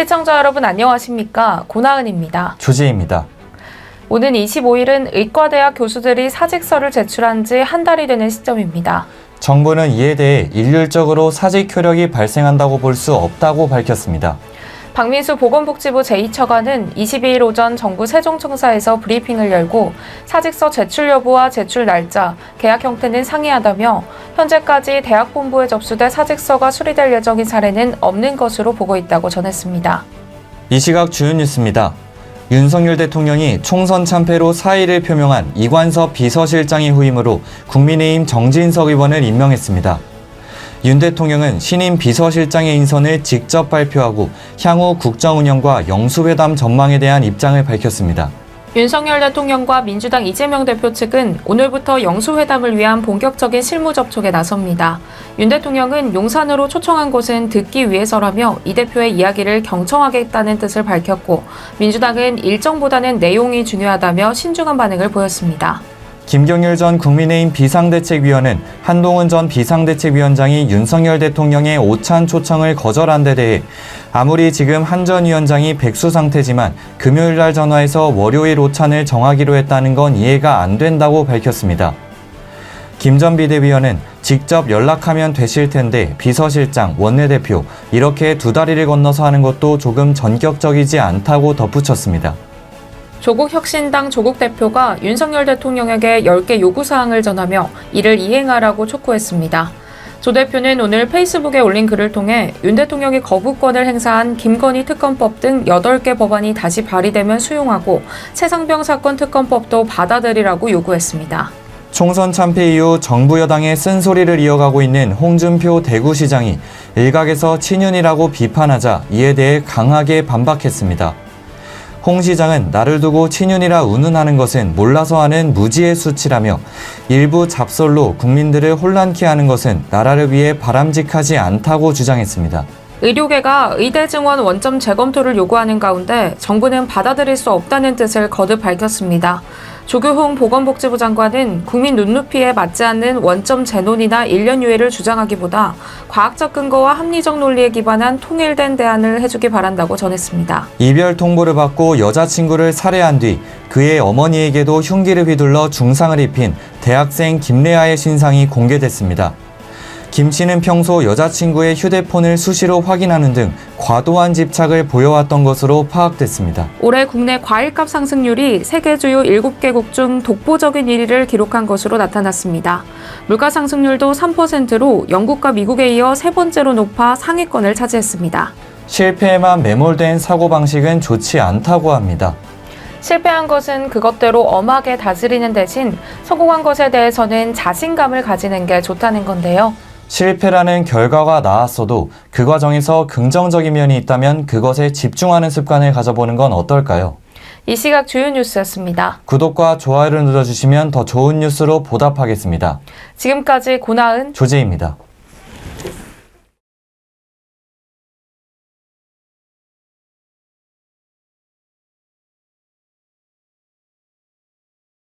시청자 여러분 안녕하십니까? 고나은입니다. 조지입니다. 오는 25일은 의과대학 교수들이 사직서를 제출한 지 한 달이 되는 시점입니다. 정부는 이에 대해 일률적으로 사직 효력이 발생한다고 볼 수 없다고 밝혔습니다. 박민수 보건복지부 제2처관은 22일 오전 정부 세종청사에서 브리핑을 열고 사직서 제출 여부와 제출 날짜, 계약 형태는 상이하다며 현재까지 대학 본부에 접수돼 사직서가 수리될 예정인 사례는 없는 것으로 보고 있다고 전했습니다. 이 시각 주요 뉴스입니다. 윤석열 대통령이 총선 참패로 사의를 표명한 이관섭 비서실장의 후임으로 국민의힘 정진석 의원을 임명했습니다. 윤 대통령은 신임 비서실장의 인선을 직접 발표하고 향후 국정 운영과 영수회담 전망에 대한 입장을 밝혔습니다. 윤석열 대통령과 민주당 이재명 대표 측은 오늘부터 영수회담을 위한 본격적인 실무 접촉에 나섭니다. 윤 대통령은 용산으로 초청한 곳은 듣기 위해서라며 이 대표의 이야기를 경청하겠다는 뜻을 밝혔고 민주당은 일정보다는 내용이 중요하다며 신중한 반응을 보였습니다. 김경일 전 국민의힘 비상대책위원은 한동훈 전 비상대책위원장이 윤석열 대통령의 오찬 초청을 거절한 데 대해 아무리 지금 한 전 위원장이 백수 상태지만 금요일 날 전화해서 월요일 오찬을 정하기로 했다는 건 이해가 안 된다고 밝혔습니다. 김 전 비대위원은 직접 연락하면 되실 텐데 비서실장, 원내대표 이렇게 두 다리를 건너서 하는 것도 조금 전격적이지 않다고 덧붙였습니다. 조국 혁신당 조국 대표가 윤석열 대통령에게 10개 요구사항을 전하며 이를 이행하라고 촉구했습니다. 조 대표는 오늘 페이스북에 올린 글을 통해 윤 대통령이 거부권을 행사한 김건희 특검법 등 8개 법안이 다시 발의되면 수용하고 최상병 사건 특검법도 받아들이라고 요구했습니다. 총선 참패 이후 정부 여당의 쓴소리를 이어가고 있는 홍준표 대구시장이 일각에서 친윤이라고 비판하자 이에 대해 강하게 반박했습니다. 홍 시장은 나를 두고 친윤이라 운운하는 것은 몰라서 하는 무지의 수치라며 일부 잡설로 국민들을 혼란케 하는 것은 나라를 위해 바람직하지 않다고 주장했습니다. 의료계가 의대 증원 원점 재검토를 요구하는 가운데 정부는 받아들일 수 없다는 뜻을 거듭 밝혔습니다. 조규홍 보건복지부 장관은 국민 눈높이에 맞지 않는 원점 재논이나 1년 유예를 주장하기보다 과학적 근거와 합리적 논리에 기반한 통일된 대안을 해주기 바란다고 전했습니다. 이별 통보를 받고 여자친구를 살해한 뒤 그의 어머니에게도 흉기를 휘둘러 중상을 입힌 대학생 김래아의 신상이 공개됐습니다. 김 씨는 평소 여자친구의 휴대폰을 수시로 확인하는 등 과도한 집착을 보여왔던 것으로 파악됐습니다. 올해 국내 과일값 상승률이 세계 주요 7개국 중 독보적인 1위를 기록한 것으로 나타났습니다. 물가 상승률도 3%로 영국과 미국에 이어 세 번째로 높아 상위권을 차지했습니다. 실패에만 매몰된 사고방식은 좋지 않다고 합니다. 실패한 것은 그것대로 엄하게 다스리는 대신 성공한 것에 대해서는 자신감을 가지는 게 좋다는 건데요. 실패라는 결과가 나왔어도 그 과정에서 긍정적인 면이 있다면 그것에 집중하는 습관을 가져보는 건 어떨까요? 이 시각 주요 뉴스였습니다. 구독과 좋아요를 눌러주시면 더 좋은 뉴스로 보답하겠습니다. 지금까지 고나은 조지입니다.